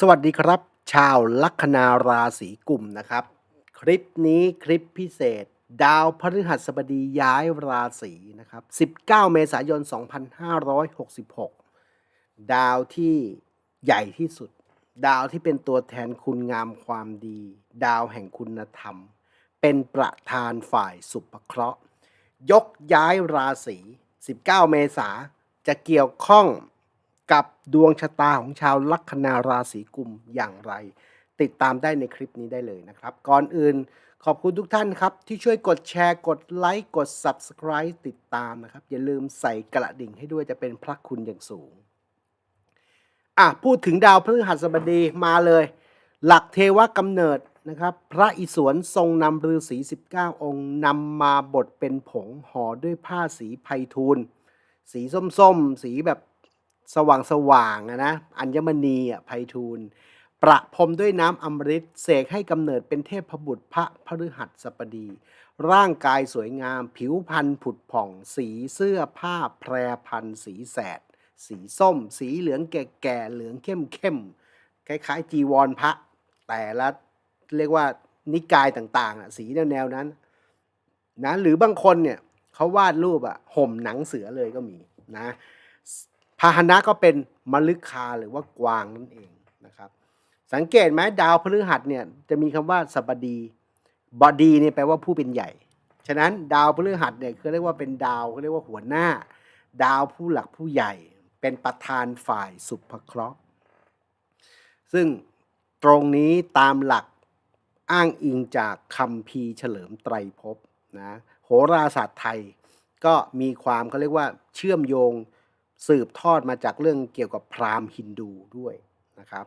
สวัสดีครับ ชาวลัคนาราศีกุมนะครับ คลิปนี้คลิปพิเศษ ดาวพฤหัสบดีย้ายราศีนะครับ 19 เมษายน 2566 ดาวที่ใหญ่ที่สุด ดาวที่เป็นตัวแทนคุณงามความดี ดาวแห่งคุณธรรม เป็นประธานฝ่ายสุภเคราะห์ ยกย้ายราศี 19 เมษาจะเกี่ยวข้อง กับดวงชะตาของชาวลัคนาราศีกุมอย่างไร ติดตามได้ในคลิปนี้ได้เลยนะครับ ก่อนอื่นขอบคุณทุกท่านครับ ที่ช่วยกดแชร์กดไลค์กด Subscribe ติดตามนะครับ อย่าลืมใส่กระดิ่งให้ด้วยจะเป็นพระคุณอย่างสูงอะพูดถึงดาวพฤหัสบดีมาเลย หลักเทวกำเนิดนะครับ พระอิศวรทรงนำฤาษี19 องค์นำมาบดเป็นผงห่อด้วยผ้าสีไพทูลสีส้มๆ สีแบบ สว่างสว่างๆอะนะอัญมณีอะไพฑูรย์ประพรมด้วยน้ำอมฤตเสกให้กำเนิดเป็นเทพบุตรพระพฤหัสบดี ร่างกายสวยงาม ผิวพรรณผุดผ่อง สีเสื้อผ้าแพรพันธ์สีแสด สีส้ม สีเหลืองแก่ๆเหลืองเข้มๆคล้ายๆ จีวรพระ แต่ละเรียกว่านิกายต่างๆอะสีแนวๆนั้นนะหรือบางคนเนี่ยเขาวาดรูปอะห่มหนังเสือเลยก็มีนะ พาหนะก็เป็นมลึกคาหรือว่ากวางนั่นเองนะครับ สังเกตไหมดาวพฤหัสเนี่ยจะมีคำว่าสัปดีบดีเนี่ยแปลว่าผู้เป็นใหญ่ ฉะนั้นดาวพฤหัสเนี่ยคือเรียกว่าเป็นดาวเขาเรียกว่าหัวหน้า ดาวผู้หลักผู้ใหญ่ เป็นประธานฝ่ายสุภเคราะห์ ซึ่งตรงนี้ตามหลักอ้างอิงจากคำพีเฉลิมไตรภพนะโหราศาสตร์ไทยก็มีความเขาเรียกว่าเชื่อมโยง สืบทอดมาจากเรื่องเกี่ยวกับพราหมณ์ฮินดูด้วยนะครับ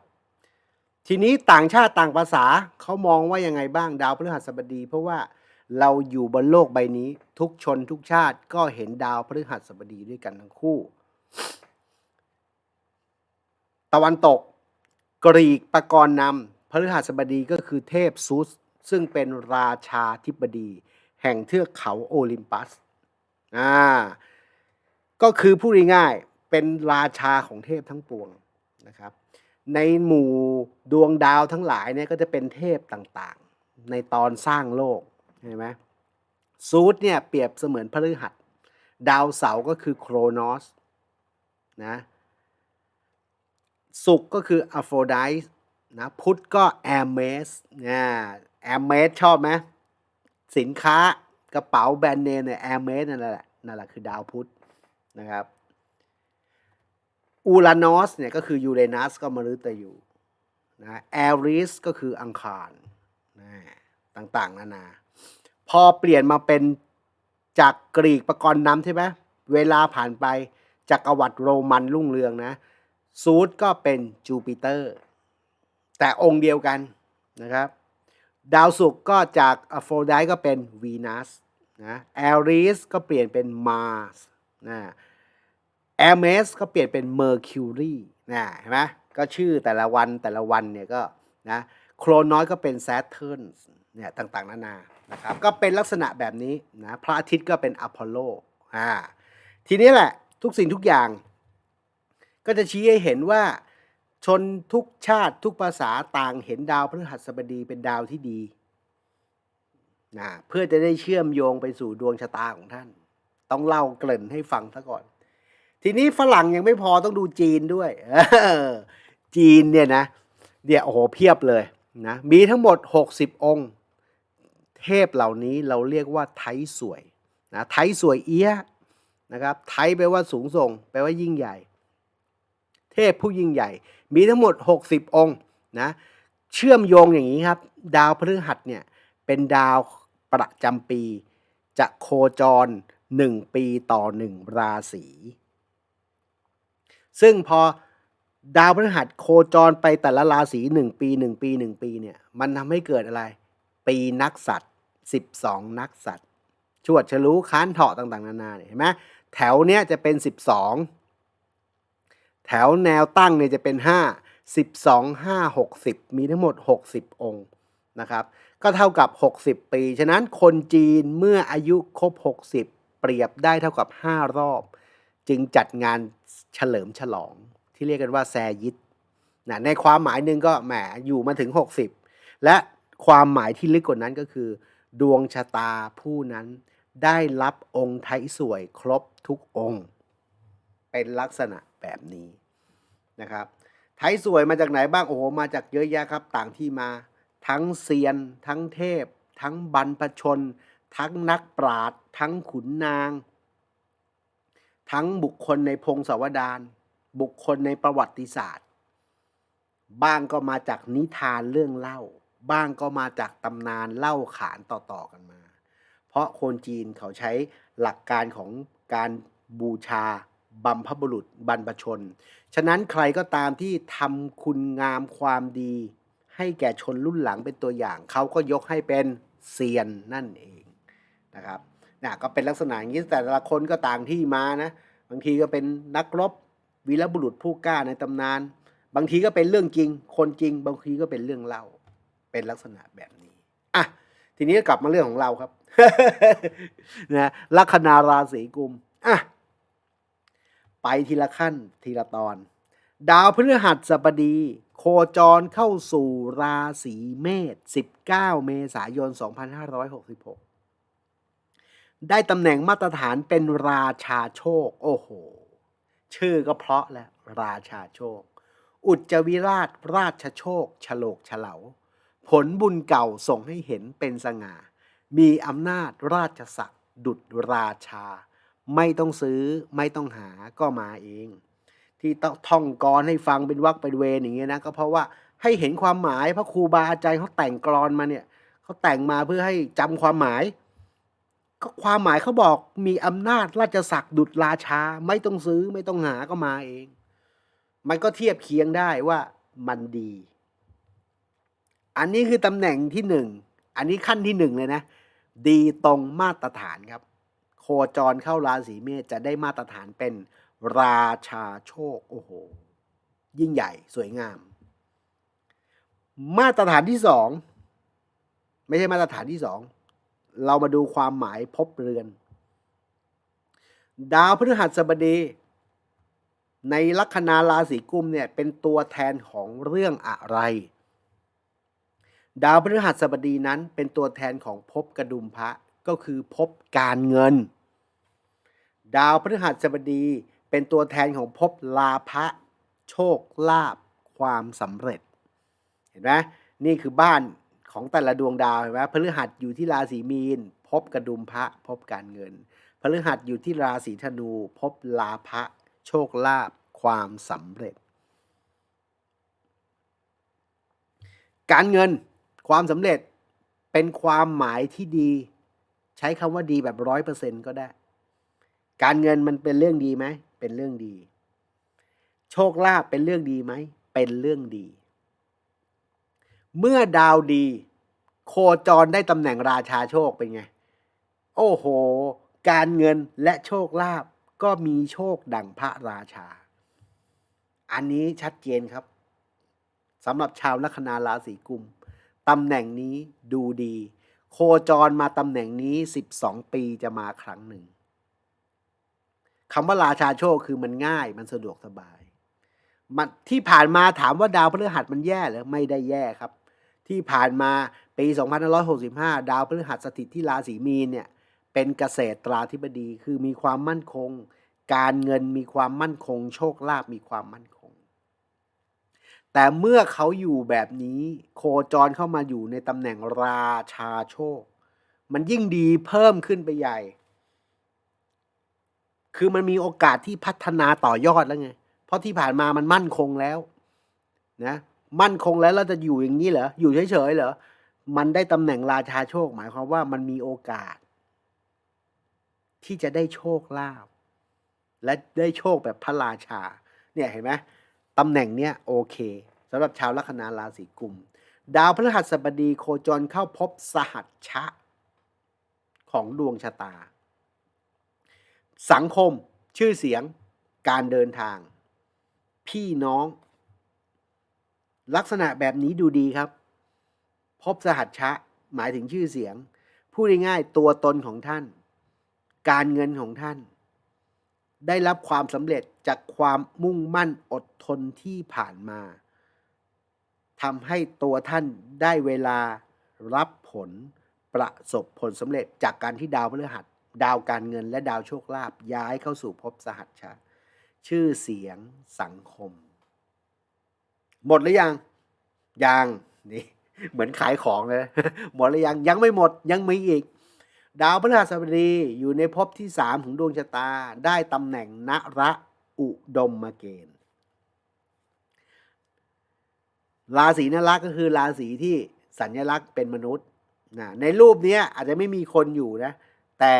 ทีนี้ต่างชาติต่างภาษาเขามองว่ายังไงบ้างดาวพฤหัสบดี เพราะว่าเราอยู่บนโลกใบนี้ทุกชนทุกชาติก็เห็นดาวพฤหัสบดีด้วยกันทั้งคู่ ตะวันตกกรีกปรกรณ์นำพฤหัสบดีก็คือเทพซุส ซึ่งเป็นราชาธิบดี แห่งเทือกเขาโอลิมปัสอ่า ก็คือพูดง่ายๆเป็นราชาของเทพทั้งปวงนะครับ ในหมู่ดวงดาวทั้งหลายเนี่ยก็จะเป็นเทพต่างๆ ในตอนสร้างโลกเห็นไหมซูดเนี่ยเปรียบเสมือนพฤหัส ดาวเสาร์ก็คือโครนอสนะศุกก็คืออโฟไดส์นะพุธก็แอมเมสเนี่ยแอมเมสชอบไหมสินค้ากระเป๋าแบรนด์เนมเนี่ยแอมเมสนั่นแหละนั่นแหละคือดาวพุธ นะครับอูรานอสเนี่ยก็คือยูเรนัสก็มฤตยูนะแอริสก็คืออังคารนะต่างๆ นานา พอเปลี่ยนมาเป็นจากกรีกประกรณ์น้ำใช่ไหมเวลาผ่านไปจักรวรรดิโรมันรุ่งเรืองนะซูดก็เป็นจูปิเตอร์ แต่องค์เดียวกันนะครับ ดาวศุกร์ก็จากอโฟรไดก็เป็นวีนัสนะแอริสก็เปลี่ยนเป็นมาร์ส นะแอร์เมสก็เปลี่ยนเป็นเมอร์คิวรีนะเห็นไหมก็ชื่อแต่ละวันแต่ละวันเนี่ยก็นะโครน้อยก็เป็นแซทเทิร์นเนี่ยต่างๆ นานานะครับก็เป็นลักษณะแบบนี้นะพระอาทิตย์ก็เป็นอพอลโลอ่าทีนี้แหละทุกสิ่งทุกอย่าง ก็จะชี้ให้เห็นว่าชนทุกชาติทุกภาษาต่างเห็นดาวพฤหัสบดีเป็นดาวที่ดีนะเพื่อจะได้เชื่อมโยงไปสู่ดวงชะตาของท่าน ต้องเล่าเกริ่นให้ฟังซะก่อน ทีนี้ฝรั่งยังไม่พอต้องดูจีนด้วยจีนเนี่ยนะเดี๋ยวโอ้โหเพียบเลยนะมีทั้งหมด 60 องค์ เทพเหล่านี้เราเรียกว่าไทยสวยนะไทยสวยเอี้ยนะครับไทยแปลว่าสูงส่ง แปลว่ายิ่งใหญ่ เทพผู้ยิ่งใหญ่ มีทั้งหมด 60 องค์นะเชื่อมโยงอย่างนี้ครับ ดาวพฤหัสเนี่ยเป็นดาวประจำปี จะโคจร 1 ปีต่อ 1 ราศี ซึ่งพอดาวพฤหัสโคจรไปแต่ละราศี 1 ปี 1 ปี 1 ปีเนี่ยมันทำให้เกิดอะไร ปีนักสัตว์12 นักสัตว์ชวดฉลูค้านเถาะต่างๆ นานาเห็นไหมแถวเนี้ยจะเป็น 12 แถวแนวตั้งเนี่ยจะเป็น 5 12 5 60 มีทั้งหมด 60 องค์นะครับ ก็เท่ากับ 60 ปี ฉะนั้นคนจีนเมื่ออายุครบ 60 เปรียบได้เท่ากับ 5 รอบ จึงจัดงานเฉลิมฉลอง ที่เรียกกันว่าแซยิตนะในความหมายหนึ่งก็แหมอยู่มาถึง 60 และความหมายที่ลึกกว่านั้นก็คือ ดวงชะตาผู้นั้นได้รับองค์ไทยสวยครบทุกองค์ เป็นลักษณะแบบนี้นะครับไทยสวยมาจากไหนบ้างโอ้โหมาจากเยอะแยะครับ ต่างที่มา ทั้งเซียน ทั้งเทพ ทั้งบรรพชน ทั้งนักปราชญ์ทั้งขุนนาง ทั้งบุคคลในพงศาวดารบุคคลในประวัติศาสตร์ บ้างก็มาจากนิทานเรื่องเล่า บ้างก็มาจากตำนานเล่าขานต่อๆกันมา เพราะคนจีนเขาใช้หลักการของการบูชาบัมพบุรุษบรรพชน ฉะนั้นใครก็ตามที่ทำคุณงามความดี ให้แก่ชนรุ่นหลังเป็นตัวอย่าง เขาก็ยกให้เป็นเซียนนั่นเอง นะครับนะก็เป็นลักษณะอย่างนี้แต่ละคนก็ต่างที่มานะบางทีก็เป็นนักรบวีรบุรุษผู้กล้าในตำนาน บางทีก็เป็นเรื่องจริง คนจริง บางทีก็เป็นเรื่องเล่า เป็นลักษณะแบบนี้อะทีนี้กลับมาเรื่องของเราครับนะลัคนาราศีกุมอะไปทีละขั้นทีละตอน ดาวพฤหัสบดี โคจรเข้าสู่ราศีเมษ19 เมษายน 2566 ได้ตำแหน่งมาตรฐานเป็นราชาโชค โอ้โห ชื่อก็เพราะแล้วราชาโชค อุจจวิราชราชโชคฉลกเฉลาผลบุญเก่าส่งให้เห็นเป็นสง่า มีอำนาจราชศักดิ์ดุจราชา ไม่ต้องซื้อไม่ต้องหาก็มาเอง ที่ต้องท่องกรให้ฟังเป็นวักเป็นเวรอย่างเงี้ยนะก็เพราะว่าให้เห็นความหมายพระครูบาอาจารย์เขาแต่งกรอนมาเนี่ยเขาแต่งมาเพื่อให้จำความหมาย ก็ความหมายเขาบอกมีอำนาจราชศักดิ์ดุจราชา ไม่ต้องซื้อไม่ต้องหาก็มาเอง มันก็เทียบเคียงได้ว่ามันดี อันนี้คือตำแหน่งที่หนึ่ง อันนี้ขั้นที่หนึ่งเลยนะ ดีตรงมาตรฐานครับ โคจรเข้าราศีเมษจะได้มาตรฐานเป็นราชาโชค โอ้โห ยิ่งใหญ่สวยงาม มาตรฐานที่สอง ไม่ใช่มาตรฐานที่สอง เรามาดูความหมายพบเรือน ดาวพฤหัสบดี ในลัคนาราศีกุมเนี่ยเป็นตัวแทนของเรื่องอะไร ดาวพฤหัสบดีนั้นเป็นตัวแทนของภพกระดุมพระก็คือภพการเงิน ดาวพฤหัสบดีเป็นตัวแทนของภพลาภะโชคลาภความสำเร็จ เห็นไหมนี่คือบ้าน ของแต่ละดวงดาวเห็นไหมพฤหัสอยู่ที่ราศีมีนภพกระดุมพระภพการเงิน พฤหัสอยู่ที่ราศีธนูภพลาภะโชคลาภความสำเร็จ การเงินความสำเร็จเป็นความหมายที่ดี ใช้คำว่าดีแบบร้อยเปอร์เซ็นก็ได้ การเงินมันเป็นเรื่องดีไหม เป็นเรื่องดี โชคลาภเป็นเรื่องดีไหม เป็นเรื่องดี เมื่อดาวดี โคจรได้ตำแหน่งราชาโชคเป็นไง โอ้โห การเงินและโชคลาภก็มีโชคดังพระราชา อันนี้ชัดเจนครับสำหรับชาวลัคนาราศีกุมตำแหน่งนี้ดูดี โคจรมาตำแหน่งนี้ 12 ปีจะมาครั้งหนึ่งคำว่าราชาโชคคือมันง่ายมันสะดวกสบายมันที่ผ่านมาถามว่าดาวพฤหัสมันแย่หรือไม่ได้แย่ครับ ที่ผ่านมาปี2565 ดาวพฤหัสสถิตที่ราศีมีนเนี่ยเป็นเกษตราธิบดีคือมีความมั่นคง การเงินมีความมั่นคง โชคลาภมีความมั่นคง แต่เมื่อเขาอยู่แบบนี้โคจรเข้ามาอยู่ในตำแหน่งราชาโชค มันยิ่งดีเพิ่มขึ้นไปใหญ่ คือมันมีโอกาสที่พัฒนาต่อยอดแล้วไง เพราะที่ผ่านมามันมั่นคงแล้วนะ มั่นคงแล้วเราจะอยู่อย่างนี้เหรออยู่เฉยๆเหรอมันได้ตำแหน่งราชาโชค หมายความว่ามันมีโอกาส ที่จะได้โชคลาภและได้โชคแบบพระราชา เนี่ยเห็นไหมตำแหน่งเนี้ยโอเคสำหรับชาวลัคนาราศีกุม ดาวพฤหัสบดีโคจรเข้าพบสหัชชะ ของดวงชะตา สังคม ชื่อเสียง การเดินทาง พี่น้อง ลักษณะแบบนี้ดูดีครับ พบสหัชชะหมายถึงชื่อเสียง พูดง่ายๆตัวตนของท่าน การเงินของท่าน ได้รับความสำเร็จจากความมุ่งมั่นอดทนที่ผ่านมาทำให้ตัวท่านได้เวลารับผลประสบผลสำเร็จจากการที่ดาวพฤหัส ดาวการเงินและดาวโชคลาภย้ายเข้าสู่ภพสหัชชาชื่อเสียงสังคม หมดหรือยัง ยังนี่เหมือนขายของเลยหมดหรือยังยังไม่หมดยังมีอีก ดาวพฤหัสบดีอยู่ในภพที่สามของดวงชะตา ได้ตำแหน่งนระอุดมมาเกณฑ์ราศีนระก็คือราศีที่สัญลักษณ์เป็นมนุษย์นะในรูปนี้อาจจะไม่มีคนอยู่นะ แต่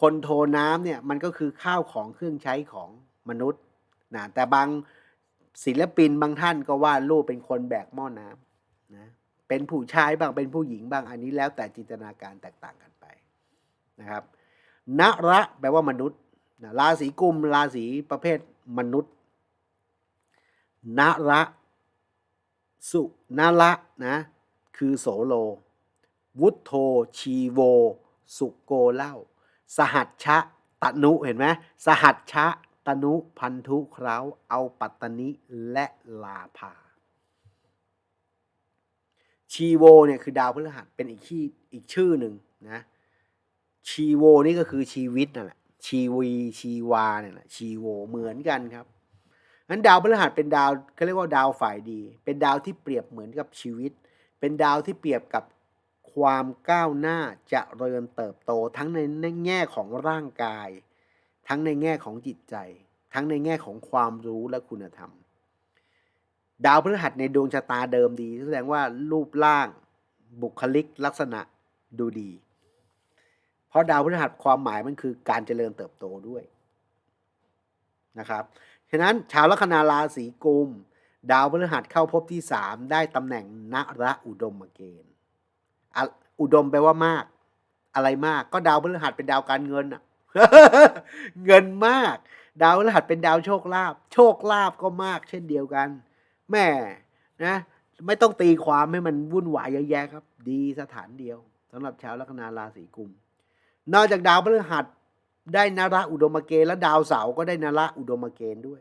คนโทน้ำเนี่ยมันก็คือข้าวของเครื่องใช้ของมนุษย์นะแต่บาง ศิลปินบางท่านก็วาดรูปเป็นคนแบกหม้อน้ำนะเป็นผู้ชายบ้างเป็นผู้หญิงบ้างอันนี้แล้วแต่จินตนาการแตกต่างกันไปนะครับนระแปลว่ามนุษย์นะราศีกุมราศีประเภทมนุษย์นระสุนาระนะคือโสโล วุฒโธชีโว สุโกเล่า สหัชชะตนุเห็นไหมสหัชชะ ตนุพันธุเคราเอาปัตตนิและลาภาชีโวเนี่ยคือดาวพฤหัสเป็นอีกที่อีกชื่อหนึ่งนะชีโวนี่ก็คือชีวิตนั่นแหละชีวีชีวาเนี่ยแหละชีโวเหมือนกันครับนั้นดาวพฤหัสเป็นดาวเขาเรียกว่าดาวฝ่ายดี เป็นดาวที่เปรียบเหมือนกับชีวิต เป็นดาวที่เปรียบกับความก้าวหน้าเจะเริญเติบโตทั้งในแง่ของร่างกาย ทั้งในแง่ของจิตใจ ทั้งในแง่ของความรู้และคุณธรรม ดาวพฤหัสในดวงชะตาเดิมดี แสดงว่ารูปร่าง บุคลิกลักษณะดูดี เพราะดาวพฤหัสความหมายมันคือการเจริญเติบโตด้วยนะครับฉะนั้นชาวลัคนาราศีกุม ดาวพฤหัสเข้าภพที่สามได้ตำแหน่งนระอุดมเกณฑ์อะอุดมแปลว่ามาก อะไรมากก็ดาวพฤหัสเป็นดาวการเงินอะ เงินมาก ดาวพฤหัสเป็นดาวโชคลาภโชคลาภก็มาก เช่นเดียวกัน แม่นะ ไม่ต้องตีความให้มันวุ่นวายเยอะแยะครับ ดีสถานเดียวสำหรับชาวลัคนาราศีกุม นอกจากดาวพฤหัสได้นาระอุดมเกณฑ์และดาวเสาร์ก็ได้นาระอุดมเกณฑ์ด้วย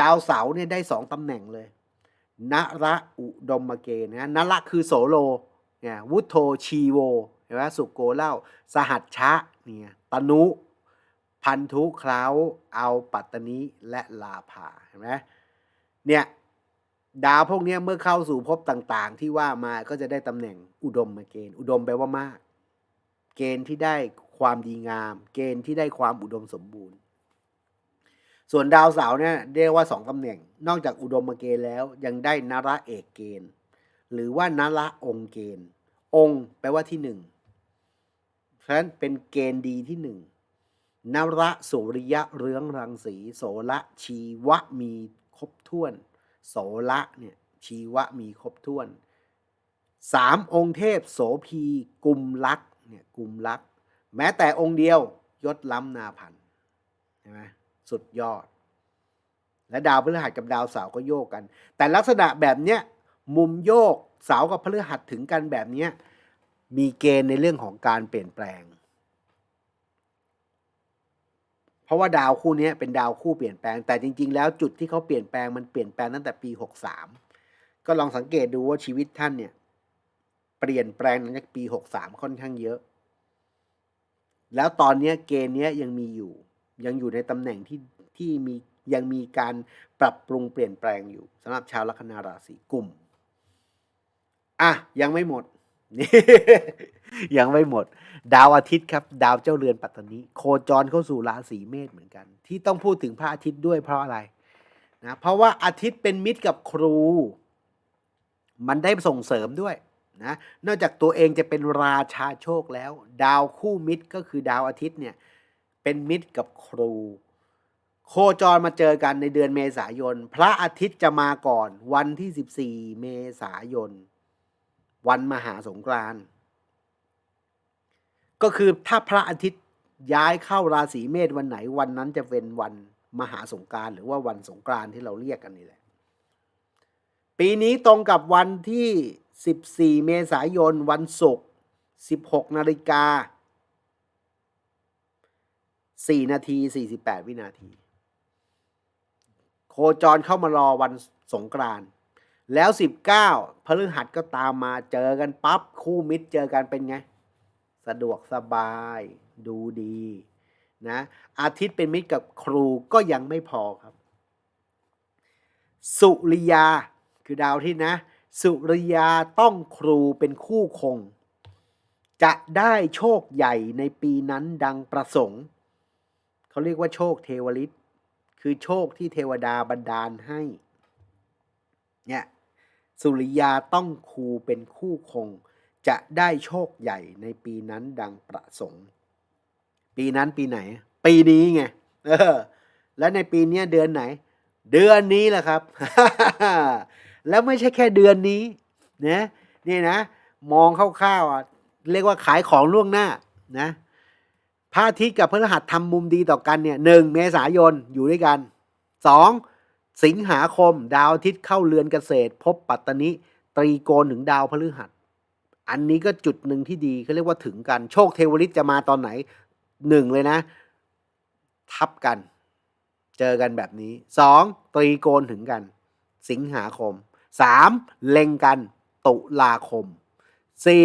ดาวเสาร์เนี่ยได้สองตำแหน่งเลยนาระอุดมเกณฑ์นะนาระคือโสโลเนี่ยวุฒโธชีโวเห็นไหมสุโกเล่า สหัชชะเนี่ยตนุ พันธุเคล้าเอาปัตตนิและลาภาเห็นไหมเนี่ยดาวพวกนี้เมื่อเข้าสู่ภพต่างๆ ที่ว่ามาก็จะได้ตำแหน่งอุดมเกณฑ์ อุดมแปลว่ามาก เกณฑ์ที่ได้ความดีงาม เกณฑ์ที่ได้ความอุดมสมบูรณ์ ส่วนดาวเสาร์เนี่ยเรียกว่าสองตำแหน่ง นอกจากอุดมเกณฑ์แล้ว ยังได้นระเอกเกณฑ์ หรือว่านระองค์เกณฑ์ องค์แปลว่าที่หนึ่งเพราะฉะนั้นเป็นเกณฑ์ดีที่หนึ่ง นระสุริยะเรืองรังสีโสละชีวะมีครบถ้วน โสละเนี่ยชีวะมีครบถ้วนสามองค์เทพโสพีกุมลักษ์เนี่ยกุมลักษ์แม้แต่องค์เดียวยศล้ำนาพันใช่ไหมสุดยอด และดาวพฤหัสกับดาวเสาร์ก็โยกกัน แต่ลักษณะแบบเนี้ยมุมโยกเสาร์กับพฤหัสถึงกันแบบเนี้ยมีเกณฑ์ในเรื่องของการเปลี่ยนแปลง เพราะว่าดาวคู่นี้เป็นดาวคู่เปลี่ยนแปลง แต่จริง ๆ แล้วจุดที่เขาเปลี่ยนแปลงมันเปลี่ยนแปลงตั้งแต่ปี 63 ก็ลองสังเกตดูว่าชีวิตท่านเนี่ย เปลี่ยนแปลงหลังจากปี 63 ค่อนข้างเยอะ แล้วตอนนี้เกณฑ์นี้ยังมีอยู่ ยังอยู่ในตำแหน่งที่ที่มียังมีการปรับปรุงเปลี่ยนแปลงอยู่สำหรับชาวลัคนาราศีกุมอะยังไม่หมด ยังไม่หมด ดาวอาทิตย์ครับ ดาวเจ้าเรือนปัตตานีโคจรเข้าสู่ราศีเมษเหมือนกัน ที่ต้องพูดถึงพระอาทิตย์ด้วยเพราะอะไรนะเพราะว่าอาทิตย์เป็นมิตรกับครู มันได้ส่งเสริมด้วยนะนอกจากตัวเองจะเป็นราชาโชคแล้ว ดาวคู่มิตรก็คือดาวอาทิตย์เนี่ยเป็นมิตรกับครู โคจรมาเจอกันในเดือนเมษายน พระอาทิตย์จะมาก่อนวันที่ 14 เมษายน วันมหาสงกรานต์ก็คือถ้าพระอาทิตย์ย้ายเข้าราศีเมษวันไหนวันนั้นจะเป็นวันมหาสงกรานต์หรือว่าวันสงกรานต์ที่เราเรียกกันนี่แหละ ปีนี้ตรงกับวันที่ 14 เมษายนวันศุกร์16นาฬิกา4นาที 48 วินาที โคจรเข้ามารอวันสงกรานต์ แล้วสิบเก้าพฤหัสก็ตามมาเจอกันปั๊บคู่มิตรเจอกันเป็นไง สะดวกสบายดูดีนะอาทิตย์เป็นมิตรกับครูก็ยังไม่พอครับ สุริยาคือดาวที่นะ สุริยาต้องครูเป็นคู่คง จะได้โชคใหญ่ในปีนั้นดังประสงค์ เขาเรียกว่าโชคเทวฤทธิ์คือโชคที่เทวดาบันดาลให้ เนี่ย สุริยาต้องครูเป็นคู่คง จะได้โชคใหญ่ในปีนั้นดังประสงค์ ปีนั้นปีไหน ปีนี้ไงเออแล้วในปีนี้เดือนไหน เดือนนี้แหละครับ แล้วไม่ใช่แค่เดือนนี้นะนี่นะ มองคร่าวๆอะเรียกว่าขายของล่วงหน้านะพระอาทิตย์กับพฤหัสทำมุมดีต่อกันเนี่ยหนึ่งเมษายนอยู่ด้วยกันสอง สิงหาคมดาวอาทิตย์เข้าเรือนเกษตร พบปัตตนิตรีโกณถึงดาวพฤหัส อันนี้ก็จุดหนึ่งที่ดีเขาเรียกว่าถึงกัน โชคเทวฤทธิ์จะมาตอนไหนหนึ่งเลยนะ ทับกัน เจอกันแบบนี้สองตรีโกณถึงกัน สิงหาคมสามเล็งกันตุลาคมสี่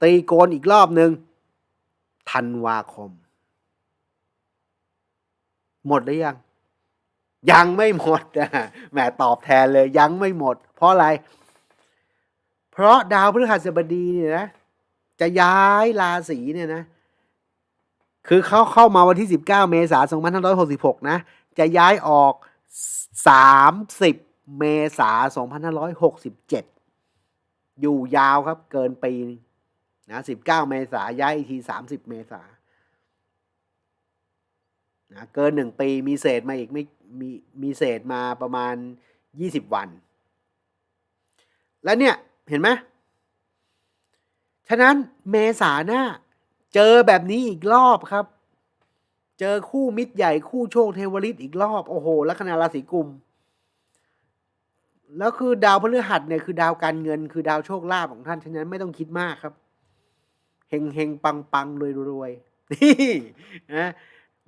ตรีโกณอีกรอบหนึ่งธันวาคม หมดหรือยัง ยังไม่หมดนะแหมตอบแทนเลยยังไม่หมด เพราะอะไร เพราะดาวพฤหัสบดีเนี่ยนะจะย้ายราศีเนี่ยนะ คือเขาเข้ามาวันที่ 19 เมษายน2566 นะ จะย้ายออก 30 เมษายน2567 อยู่ยาวครับเกินปีนะ 19 เมษายนย้ายอีกที 30 เมษายนนะเกินหนึ่งปีมีเศษมาอีกไม่ มีมีเศษมาประมาณ 20 วัน แล้วเนี่ย เห็นไหมฉะนั้นเมษาหน้า เจอแบบนี้อีกรอบครับ เจอคู่มิตรใหญ่คู่โชคเทวฤทธิ์อีกรอบ โอ้โหลัคนาราศีกุมแล้วคือดาวพฤหัสเนี่ยคือดาวการเงินคือดาวโชคลาภของท่านฉะนั้นไม่ต้องคิดมากครับเฮงเฮงปังปังรวยรวยนี่นะ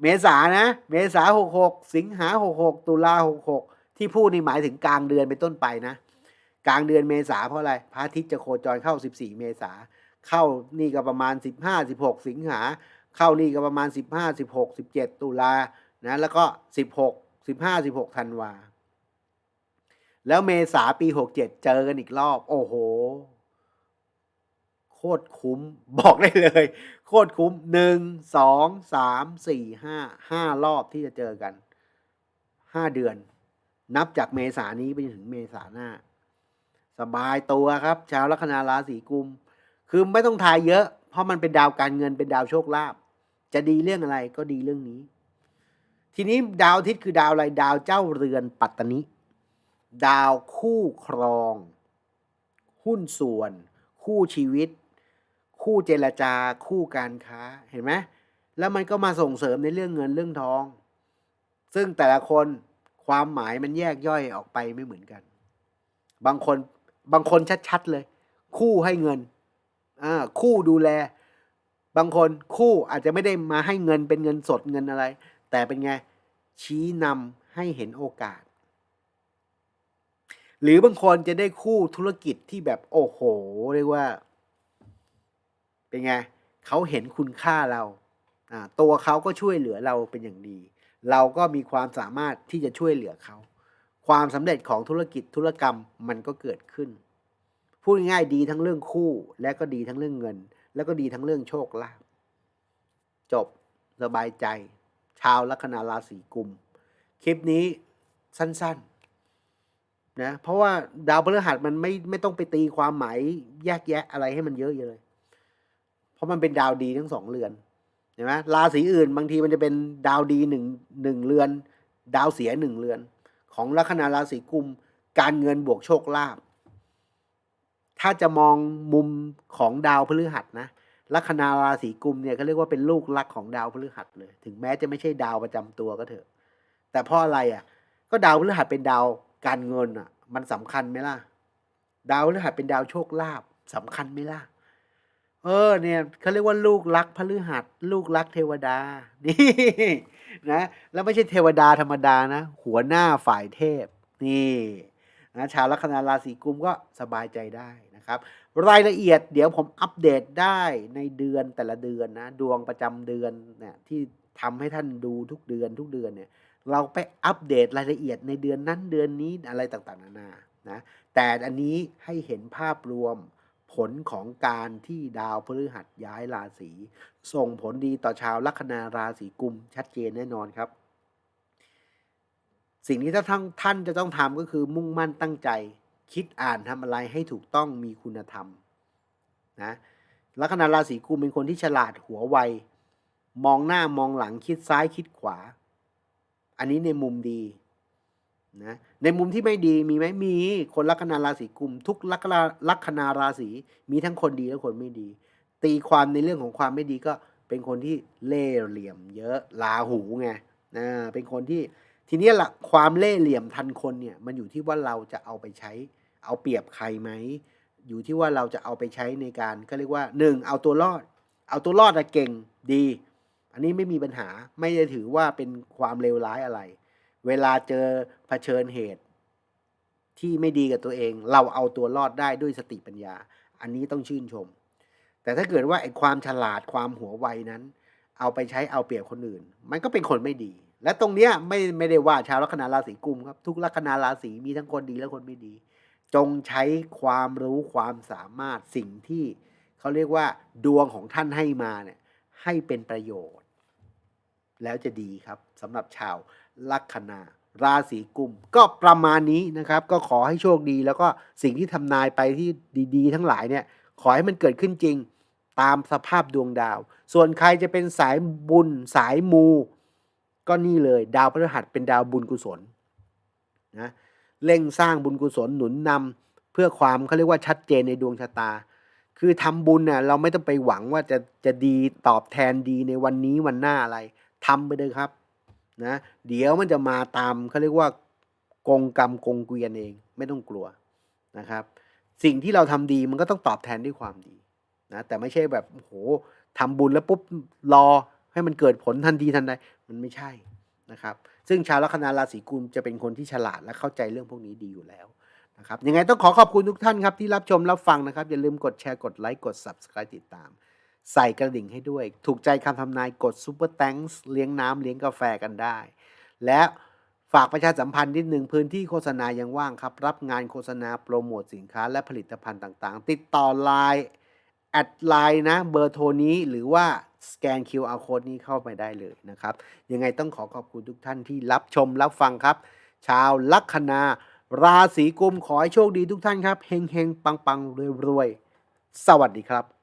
เมษานะ เมษาหกหกสิงหาหกหกตุลาหกหกที่พูดนี่หมายถึงกลางเดือนเป็นต้นไปนะ กลางเดือนเมษาเพราะอะไรพระอาทิตย์จะโคจรเข้า 14 เมษาเข้านี่ก็ประมาณ 15 16 สิงหา เข้านี่ก็ประมาณ 15 16 17 ตุลานะแล้วก็ 16 15 16ธันวาแล้วเมษาปี 67 เจอกันอีกรอบ โอ้โห คตรคุ้มบอกได้เลย โคตรคุ้มหนึ่งสองสามสี่ห้าห้ารอบที่จะเจอกันห้าเดือน นับจากเมษานี้ไปถึงเมษาหน้า สบายตัวครับ ชาวลัคนาราศีกุม คือไม่ต้องทายเยอะ เพราะมันเป็นดาวการเงินเป็นดาวโชคลาภจะดีเรื่องอะไรก็ดีเรื่องนี้ ทีนี้ดาวอาทิตย์คือดาวอะไรดาวเจ้าเรือนปัตตนิดาวคู่ครอง หุ้นส่วน คู่ชีวิต คู่เจรจาคู่การค้าเห็นไหมแล้วมันก็มาส่งเสริมในเรื่องเงินเรื่องทอง ซึ่งแต่ละคนความหมายมันแยกย่อยออกไปไม่เหมือนกัน บางคนบางคนชัดๆเลย คู่ให้เงินอ่าคู่ดูแล บางคนคู่อาจจะไม่ได้มาให้เงินเป็นเงินสดเงินอะไร แต่เป็นไงชี้นำให้เห็นโอกาส หรือบางคนจะได้คู่ธุรกิจที่แบบโอ้โห เรียกว่า เป็นไงเขาเห็นคุณค่าเราตัวเขาก็ช่วยเหลือเราเป็นอย่างดี เราก็มีความสามารถที่จะช่วยเหลือเขา ความสำเร็จของธุรกิจธุรกรรมมันก็เกิดขึ้น พูดง่ายดีทั้งเรื่องคู่ และก็ดีทั้งเรื่องเงิน แล้วก็ดีทั้งเรื่องโชคลาภจบสบายใจ ชาวลัคนาราศีกุม คลิปนี้สั้นๆนะเพราะว่าดาวพฤหัสมันไม่ไม่ต้องไปตีความหมายแยกแยะอะไรให้มันเยอะเลยเพ ราะมันเป็นดาวดีทั้งสองเรือนเห็นไหมราศีอื่นบางทีมันจะเป็นดาวดีหนึ่งหนึ่งเรือน ดาวเสียหนึ่งเรือน ของลัคนาราศีกุม การเงินบวกโชคลาภถ้าจะมองมุมของดาวพฤหัสนะลัคนาราศีกุมเนี่ยเขาเรียกว่าเป็นลูกรักของดาวพฤหัสเลย ถึงแม้จะไม่ใช่ดาวประจำตัวก็เถอะ แต่เพราะอะไรอะ ก็ดาวพฤหัสเป็นดาวการเงินอะ มันสำคัญไหมล่ะ ดาวพฤหัสเป็นดาวโชคลาภสำคัญไหมล่ะ เออเนี่ยเขาเรียกว่าลูกรักพฤหัส ลูกรักเทวดา นี่นะแล้วไม่ใช่เทวดาธรรมดานะ หัวหน้าฝ่ายเทพ นี่นะชาวลัคนาราศีกุมก็สบายใจได้นะครับ รายละเอียดเดี๋ยวผมอัปเดตได้ในเดือนแต่ละเดือนนะ ดวงประจำเดือนเนี่ยที่ทำให้ท่านดูทุกเดือนทุกเดือนเนี่ยเราไปอัปเดตรายละเอียดในเดือนนั้นเดือนนี้อะไรต่างๆนานานะแต่อันนี้ให้เห็นภาพรวม ผลของการที่ดาวพฤหัสย้ายราศีส่งผลดีต่อชาวลัคนาราศีกุมชัดเจนแน่นอนครับ สิ่งที่ท่านท่านจะต้องทำก็คือมุ่งมั่นตั้งใจ คิดอ่านทำอะไรให้ถูกต้องมีคุณธรรมนะลัคนาราศีกุมเป็นคนที่ฉลาดหัวไว มองหน้ามองหลังคิดซ้ายคิดขวา อันนี้ในมุมดี นะในมุมที่ไม่ดีมีไหมมีคนลัคนาราศีกุม ทุกลัคนาลัคนาราศีมีทั้งคนดีและคนไม่ดี ตีความในเรื่องของความไม่ดีก็เป็นคนที่เล่เหลี่ยม เยอะลาหูไงนะเป็นคนที่ทีนี้ละความเล่เหลี่ยมทันคนเนี่ยมันอยู่ที่ว่าเราจะเอาไปใช้ เอาเปรียบใครไหมอยู่ที่ว่าเราจะเอาไปใช้ในการก็เรียกว่าหนึ่งเอาตัวรอด เอาตัวรอดอะเก่งดี อันนี้ไม่มีปัญหาไม่ได้ถือว่าเป็นความเลวร้ายอะไร เวลาเจอเผชิญเหตุ ที่ไม่ดีกับตัวเอง เราเอาตัวรอดได้ด้วยสติปัญญา อันนี้ต้องชื่นชม แต่ถ้าเกิดว่าไอ้ความฉลาดความหัวไวนั้น เอาไปใช้เอาเปรียบคนอื่น มันก็เป็นคนไม่ดี และตรงเนี้ยไม่ไม่ได้ว่าชาวลัคนาราศีกุมครับ ทุกลัคนาราศีมีทั้งคนดีและคนไม่ดี จงใช้ความรู้ความสามารถสิ่งที่เขาเรียกว่าดวงของท่านให้มาเนี่ยให้เป็นประโยชน์ แล้วจะดีครับสำหรับชาวลัคนาราศีกุม ก็ประมาณนี้นะครับ ก็ขอให้โชคดี แล้วก็สิ่งที่ทำนายไปที่ดีๆ ทั้งหลายเนี่ยขอให้มันเกิดขึ้นจริงตามสภาพดวงดาว ส่วนใครจะเป็นสายบุญสายมู ก็นี่เลย ดาวพฤหัสเป็นดาวบุญกุศลนะเร่งสร้างบุญกุศลหนุนนำเพื่อความเขาเรียกว่าชัดเจนในดวงชะตา คือทำบุญน่ะเราไม่ต้องไปหวังว่าจะจะดีตอบแทนดีในวันนี้วันหน้าอะไร ทำไปเลยครับนะเดี๋ยวมันจะมาตามเขาเรียกว่ากงกรรมกงเกวียนเองไม่ต้องกลัวนะครับ สิ่งที่เราทำดีมันก็ต้องตอบแทนด้วยความดีนะแต่ไม่ใช่แบบโอ้โหทำบุญแล้วปุ๊บรอให้มันเกิดผลทันทีทันใดมันไม่ใช่นะครับ ซึ่งชาวลัคนาราศีกุมจะเป็นคนที่ฉลาดและเข้าใจเรื่องพวกนี้ดีอยู่แล้วนะครับยังไงต้องขอขอบคุณทุกท่านครับที่รับชมรับฟังนะครับ อย่าลืมกดแชร์กดไลค์กด Subscribe ติดตาม ใส่กระดิ่งให้ด้วย ถูกใจคำทำนายกด Super Thanks เลี้ยงน้ำเลี้ยงกาแฟกันได้ และฝากประชาสัมพันธ์นิดหนึ่งพื้นที่โฆษณายังว่างครับ รับงานโฆษณาโปรโมทสินค้าและผลิตภัณฑ์ต่างๆ ติดต่อไลน์แอดไลน์นะเบอร์โทรนี้หรือว่าสแกน QR code นี้เข้าไปได้เลยนะครับ ยังไงต้องขอขอบคุณทุกท่านที่รับชมรับฟังครับ ชาวลัคนาราศีกุมขอให้โชคดีทุกท่านครับเฮงเฮงปังปังรวยรวยสวัสดีครับ